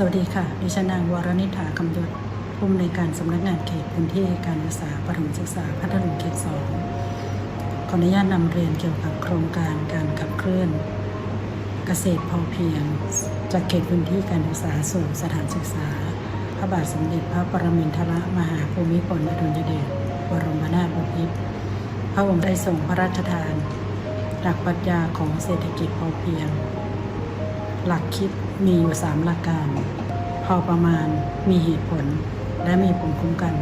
สวัสดีค่ะ ดิฉันนางวรนิธาคำยศผู้อำนวยการสำนักงานเขตพื้นที่การศึกษาประถมศึกษาพัทลุงเขตสองขออนุญาตนำเรียนเกี่ยวกับโครงการการขับเคลื่อน เกษตรพอเพียง จากเขตพื้นที่การศึกษาสู่สถานศึกษา พระบาทสมเด็จพระปรมินทรมหาภูมิพลอดุลยเดชบรมนาถบพิตรพระองค์ได้ทรงพระราชทาน หลักปรัชญาของเศรษฐกิจพอเพียง หลักคิดมีอยู่สามหลักการ พอประมาณมีเหตุผลและมีภูมิคุ้มกัน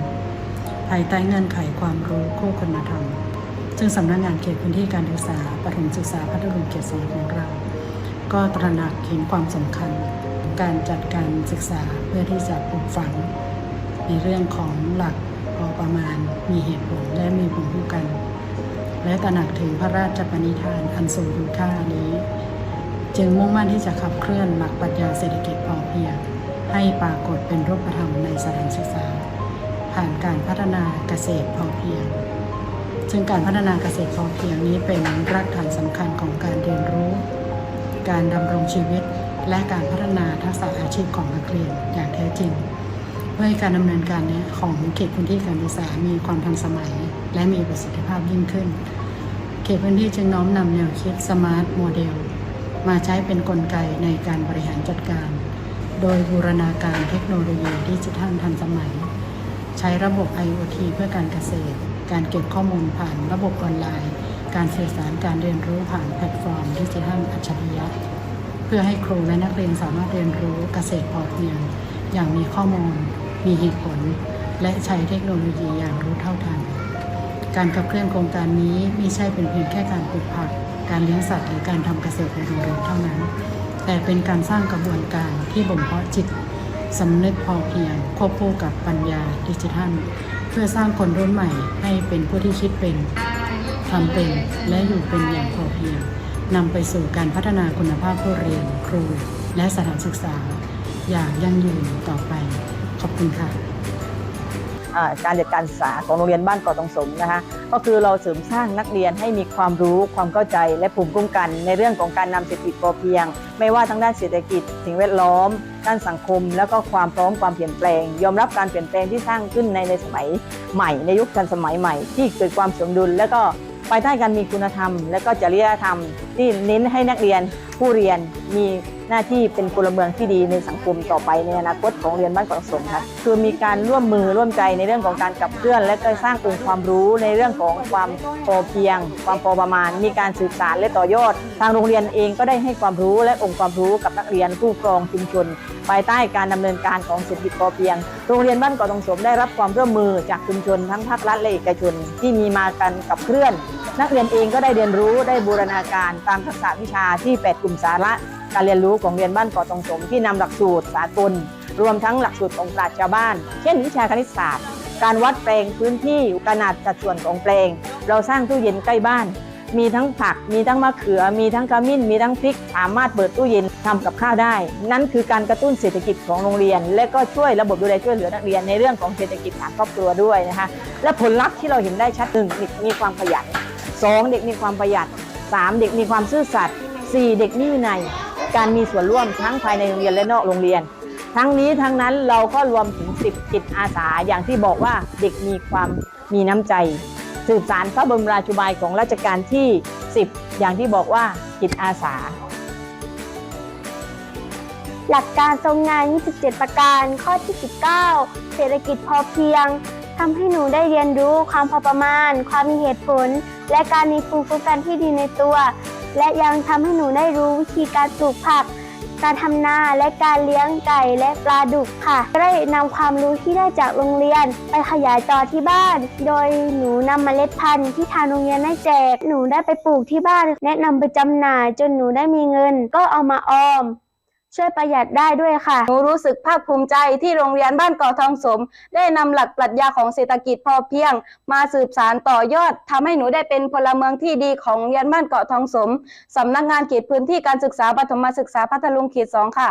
ภายใต้เงื่อนไขความรู้คู่คุณธรรม ซึ่งสำนักงานเขตพื้นที่การศึกษาประถมศึกษาพัทลุงเขตสองของเรา ก็ตระหนักเห็นความสำคัญ การจัดการศึกษาเพื่อที่จะปลูกฝัง ในเรื่องของหลักพอประมาณมีเหตุผลและมีภูมิคุ้มกัน และตระหนักถึงพระราชปณิธานอันทรงคุณค่านี้ จึงมุ่งมั่นที่จะขับเคลื่อนหลักปรัชญาเศรษฐกิจพอเพียง ให้ปรากฏเป็นรูปธรรมในสถานศึกษา ผ่านการพัฒนาเกษตรพอเพียง ซึ่งการพัฒนาเกษตรพอเพียงนี้เป็นรากฐานสำคัญของการเรียนรู้ การดำรงชีวิต และการพัฒนาทักษะอาชีพของนักเรียนอย่างแท้จริงเพื่อให้การดำเนินการนี้ของเขตพื้นที่การศึกษา มีความทันสมัย และมีประสิทธิภาพยิ่งขึ้น เขตพื้นที่จึงน้อมนำแนวคิดสมาร์ทโมเดล มาใช้เป็นนกลไกในการบริหารจัดการ โดยบูรณาการเทคโนโลยีดิจิทัลทันสมัย ใช้ระบบ IoT เพื่อการเกษตร การเก็บข้อมูลผ่านระบบออนไลน์ การสื่อสารการเรียนรู้ผ่านแพลตฟอร์มดิจิทัลอัจฉริยะ เพื่อให้ครูและนักเรียนสามารถเรียนรู้เกษตรพอเพียง อย่างมีข้อมูล มีเหตุผล และใช้เทคโนโลยีอย่างรู้เท่าทันการขับเคลื่อนโครงการนี้ไม่ใช่เป็นเพียงแค่การปลูกผัก การเลี้ยงสัตว์หรือการทำเกษตรในโรงเรียนเท่านั้น แต่เป็นการสร้างกระบวนการที่บ่มเพาะจิตสำนึกพอเพียงควบคู่กับปัญญาดิจิทัล เพื่อสร้างคนรุ่นใหม่ให้เป็นผู้ที่คิดเป็นทำเป็นและอยู่เป็นอย่างพอเพียงนำไปสู่การพัฒนาคุณภาพผู้เรียน ครู และสถานศึกษา อย่างยั่งยืนต่อไป ขอบคุณค่ะการจัดการศึกษาของโรงเรียนบ้านเกาะตองสมนะคะ ก็คือเราเสริมสร้างนักเรียนให้มีความรู้ความเข้าใจ และภูมิคุ้มกัน ในเรื่องของการนำเศรษฐกิจพอเพียง ไม่ว่าทั้งด้านเศรษฐกิจ สิ่งแวดล้อม ด้านสังคม แล้วก็ความพร้อมความเปลี่ยนแปลง ยอมรับการเปลี่ยนแปลงที่สร้างขึ้นในในสมัยใหม่ ในยุคทันสมัยใหม่ ที่เกิดความสมดุล และก็ภายใต้การมีคุณธรรม และก็จริยธรรม ที่เน้นให้นักเรียนผู้เรียนมี หน้าที่เป็นพลเมืองที่ดีในสังคมต่อไปในอนาคตของเรียนบ้านเกาะสมครับคือมีการร่วมมือร่วมใจในเรื่องของการขับเคลื่อน และก็สร้างองค์ความรู้ในเรื่องของความพอเพียง ความพอประมาณ มีการสื่อสารและต่อยอด ทางโรงเรียนเองก็ได้ให้ความรู้และองค์ความรู้กับนักเรียนผู้ครองชุมชนภายใต้การดำเนินการของเศรษฐกิจพอเพียง โรงเรียนบ้านเกาะตองสมได้รับความร่วมมือจากชุมชนทั้งภาครัฐและเอกชน ที่มีมากันกับเคลื่อน นักเรียนเองก็ได้เรียนรู้ได้บูรณาการตามทักษะวิชาที่ 8 กลุ่มสาระ การเรียนรู้ของเรียนบ้านเกาะตองสมที่นำหลักสูตรสากล รวมทั้งหลักสูตรของปราชญ์ชาวบ้าน เช่น วิชาคณิตศาสตร์ การวัดแปลงพื้นที่ขนาดสัดส่วนของแปลง เราสร้างตู้เย็นใกล้บ้าน มีทั้งผัก มีทั้งมะเขือ มีทั้งขมิ้น มีทั้งพริก สามารถเปิดตู้เย็นทำกับข้าวได้ นั่นคือการกระตุ้นเศรษฐกิจของโรงเรียน และก็ช่วยระบบดูแลช่วยเหลือนักเรียนในเรื่องของเศรษฐกิจฐานครอบครัวด้วยนะคะ และผลลัพธ์ที่เราเห็นได้ชัดหนึ่งเด็กมีความขยันสองเด็กมีความประหยัดสามเด็กมีความซื่อสัตย์สี่เด็กมีวินัย การมีส่วนร่วมทั้งภายในโรงเรียนและนอกโรงเรียน ทั้งนี้ทั้งนั้นเราก็รวมถึง 10 จิตอาสาอย่างที่บอกว่าเด็กมีความมีน้ำใจ สืบสารพระบรมราชูบายของรัชกาลที่ 10 อย่างที่บอกว่าจิตอาสา หลักการทรงงาน 27 ประการ ข้อที่ 19 เศรษฐกิจพอเพียงทำให้หนูได้เรียนรู้ความพอประมาณ ความมีเหตุผล และการมีภูมิคุ้มกันที่ดีในตัว และยังทำให้หนูได้รู้วิธีการปลูกผัก การทำนาและการเลี้ยงไก่และปลาดุกค่ะ ได้นำความรู้ที่ได้จากโรงเรียน ไปขยายต่อที่บ้าน โดยหนูนำเมล็ดพันธุ์ที่ทางโรงเรียนได้แจก หนูได้ไปปลูกที่บ้าน แนะนำไปจำหน่ายจนหนูได้มีเงิน ก็เอามาออม ช่วยประหยัดได้ด้วยค่ะ หนูรู้สึกภาคภูมิใจที่โรงเรียนบ้านเกาะทองสม ได้นำหลักปรัชญาของเศรษฐกิจพอเพียง มาสืบสารต่อยอดทำให้หนูได้เป็นพลเมืองที่ดีของโรงเรียนบ้านเกาะทองสมสำนักงานเขตพื้นที่การศึกษาปฐมศึกษาพัทลุงเขตสองค่ะ